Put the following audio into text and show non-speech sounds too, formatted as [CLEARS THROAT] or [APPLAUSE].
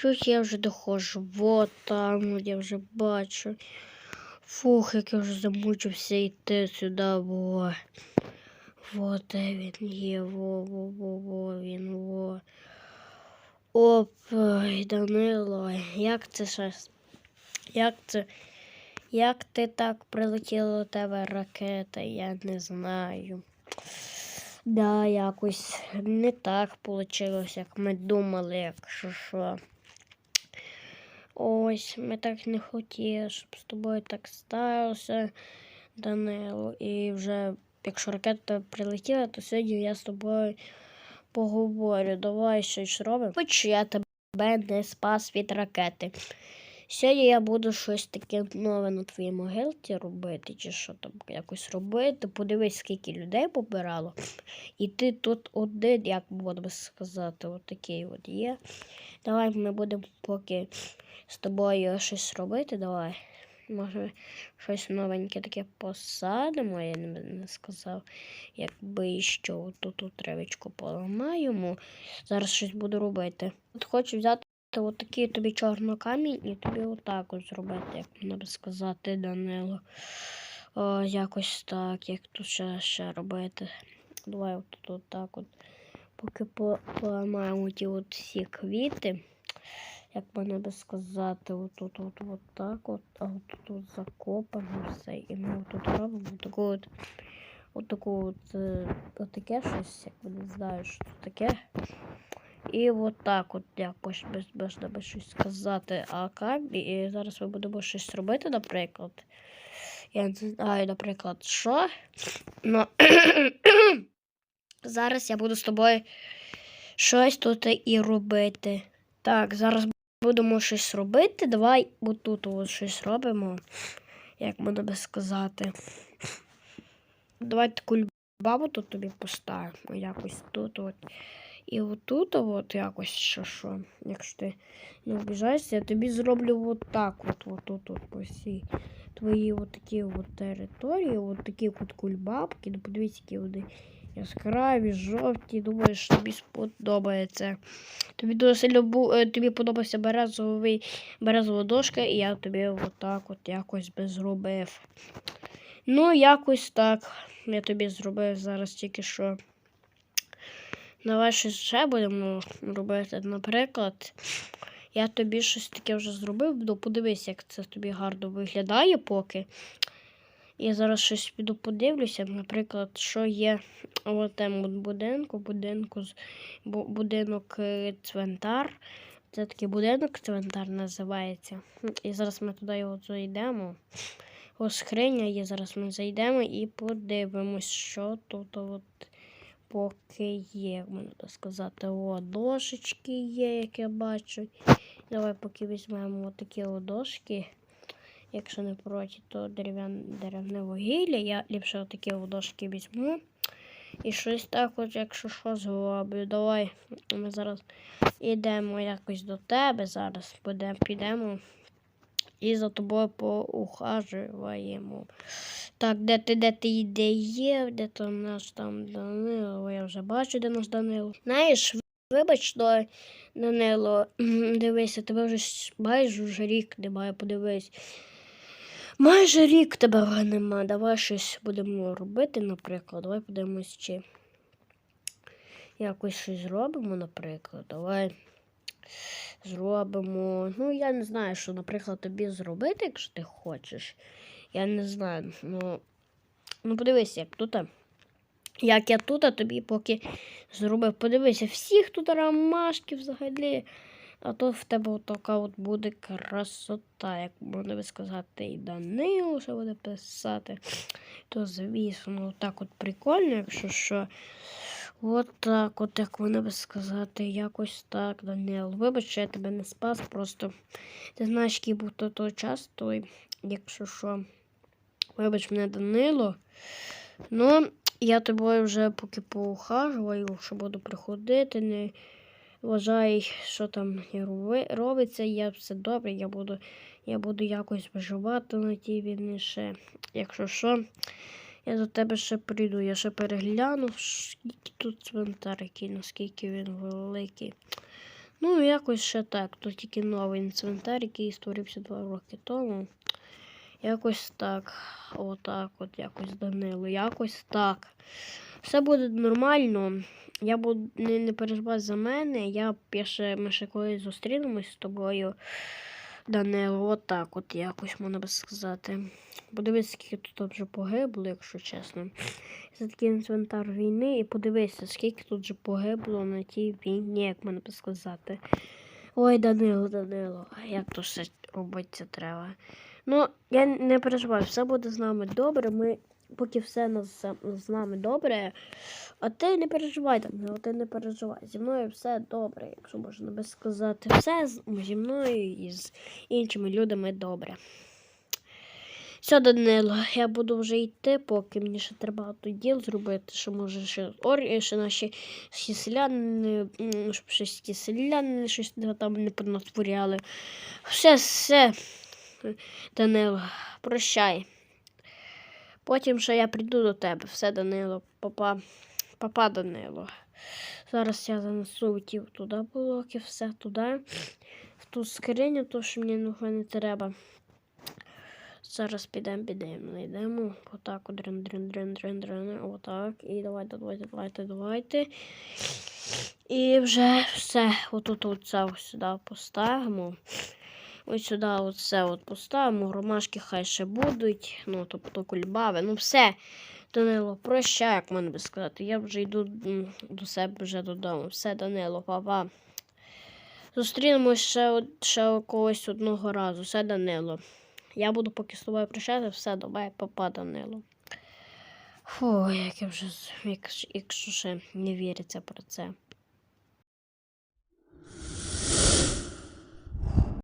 Чуть я вже доходжу. Вот там, я вже бачу. Фух, як я вже замучився йти сюди, во. Вот де він є, во, во, во, во, він, во. Оп, Данило, як це щас? Як це? Як ти так прилетіла до тебе ракета? Я не знаю. Да, якось не так вийшло, як ми думали, якщо що. Ось, ми так не хотіли, щоб з тобою так сталося, Данило. І вже, якщо ракета прилетіла, то сьогодні я з тобою поговорю. Давай щось робимо. Хоч я тебе не спас від ракети. Сьогодні я буду щось таке нове на твоїй могилці робити, чи що там якось робити. Подивись, скільки людей побирало. І ти тут один, як можна сказати, отакий от є. Давай ми будемо поки з тобою щось робити. Давай. Може, щось новеньке таке посадимо, я не, не сказав. Якби що тут ту травичку поламаємо. Зараз щось буду робити. От хочу взяти отакий тобі чорнокамінь і тобі отак от зробити, як можна би сказати, Данило. О, якось так, як тут ще, ще робити. Давай от, от так от. Поки поламаємо ті от всі квіти. Як можна би сказати, отут от, от так от, а от тут закопано все. І ми тут робимо таку от, от таку от, е, от таке щось, як не знаю, що таке. І от так от якось без, без щось сказати. А камі, і зараз ми будемо щось робити, наприклад. Я не знаю, наприклад, що. Ну, [COUGHS] зараз я буду з тобою щось тут і робити. Так, зараз будемо щось робити. Давай отут от щось робимо, як можна би сказати. Давай таку бабу тут тобі поставимо. Якось тут от. І отут от якось що, що. Якщо ти не обіжаєшся, я тобі зроблю от так от, от, от, от по всій твої от такі от території, от такі от кульбабки. Ну, подивіться, які вони яскраві, жовті. Думаєш, тобі сподобається. Тобі дуже сильно е, тобі подобався березовий березова дошка, і я тобі отак от якось би зробив. Ну, якось так. Я тобі зробив зараз тільки що. Давай щось ще будемо робити. Наприклад, я тобі щось таке вже зробив, подивись, як це тобі гарно виглядає поки. Я зараз щось піду подивлюся, наприклад, що є в тому будинку, будинку будинок е, цвинтар. Це такий будинок цвинтар називається. І зараз ми туди його зайдемо. Ось скриня є, зараз ми зайдемо і подивимось, що тут от поки є, можна так сказати. О, дошечки є, як я бачу. Давай поки візьмемо такі ладошки. Якщо не проти, то дерев'яне деревне вугілля. Я ліпше такі ладошки візьму. І щось так, от, якщо що зроблю. Давай ми зараз йдемо якось до тебе. Зараз підемо і за тобою поухажуємо. Так, де ти, де ти де є, де то наш там Данило, я вже бачу, де наш Данило. Знаєш, вибач, Данило, [CLEARS THROAT] дивися, тебе вже майже вже рік немає, подивись. Майже рік тебе нема. Давай щось будемо робити, наприклад. Давай подивимось, чи якось щось зробимо, наприклад. Давай зробимо. Ну, я не знаю, що, наприклад, тобі зробити, якщо ти хочеш. Я не знаю. Ну, ну подивись, як тут. Як я тут, а тобі поки зробив. Подивися, всіх тут ромашки взагалі. А то в тебе така от буде красота, як би сказати, і Данило ще буде писати. То, звісно, так от прикольно, якщо що. От так, от як можна би сказати, якось так, Данило. Вибач, я тебе не спас, просто ти знаєш, який був то той час, той, якщо що. Вибач мене, Данило. Ну, я тобою вже поки поухажую, що буду приходити, не вважай, що там робиться, я все добре, я буду, я буду якось виживати на тій війні ще. Якщо що, я до тебе ще прийду, я ще перегляну, скільки тут цвинтар, який, наскільки він великий. Ну, якось ще так. Тут тільки новий інвентар, який створився два роки тому. Якось так. Отак, от якось Данило. Якось так. Все буде нормально. Я буду не, не переживай за мене. Я б ще, ми ще колись зустрінемось з тобою. Данило, отак от якось можна би сказати. Подивись, скільки тут вже погибло, якщо чесно. Це такий інвентар війни, і подивися, скільки тут вже погибло на тій війні, як можна би сказати. Ой, Данило, Данило, як то все робиться треба. Ну, я не переживаю, все буде з нами добре. Ми, поки все з нами добре. А ти не переживай, Данило, ти не переживай. Зі мною все добре, якщо можна би сказати. Все зі мною і з іншими людьми добре. Все, Данило, я буду вже йти, поки мені ще треба багато діл зробити, що може ще ор, ще наші всі селяни, щоб ще ті селяни щось там не понатворяли. Все, все, Данило, прощай. Потім ще я прийду до тебе. Все, Данило, папа, папа Данило. Зараз я занесу ті туди блоки, все туди. В ту скриню, то що мені нічого не треба. Зараз підемо, підемо, знайдемо. Отак, от, дрин, дрин, дрин, дрин, дрин, отак. І давайте, давайте, давайте, давайте. І вже все. Отут оце сюди поставимо. Ось сюди оце от поставимо. Ромашки хай ще будуть. Ну, тобто кульбави. Ну все. Данило, прощай, як мене би сказати. Я вже йду до себе вже додому. Все, Данило, папа. Зустрінемось ще, ще когось одного разу. Все, Данило. Я буду поки з тобою прощати, все, давай, папа, Данило. Фу, як я вже, як- якщо ще не віриться про це.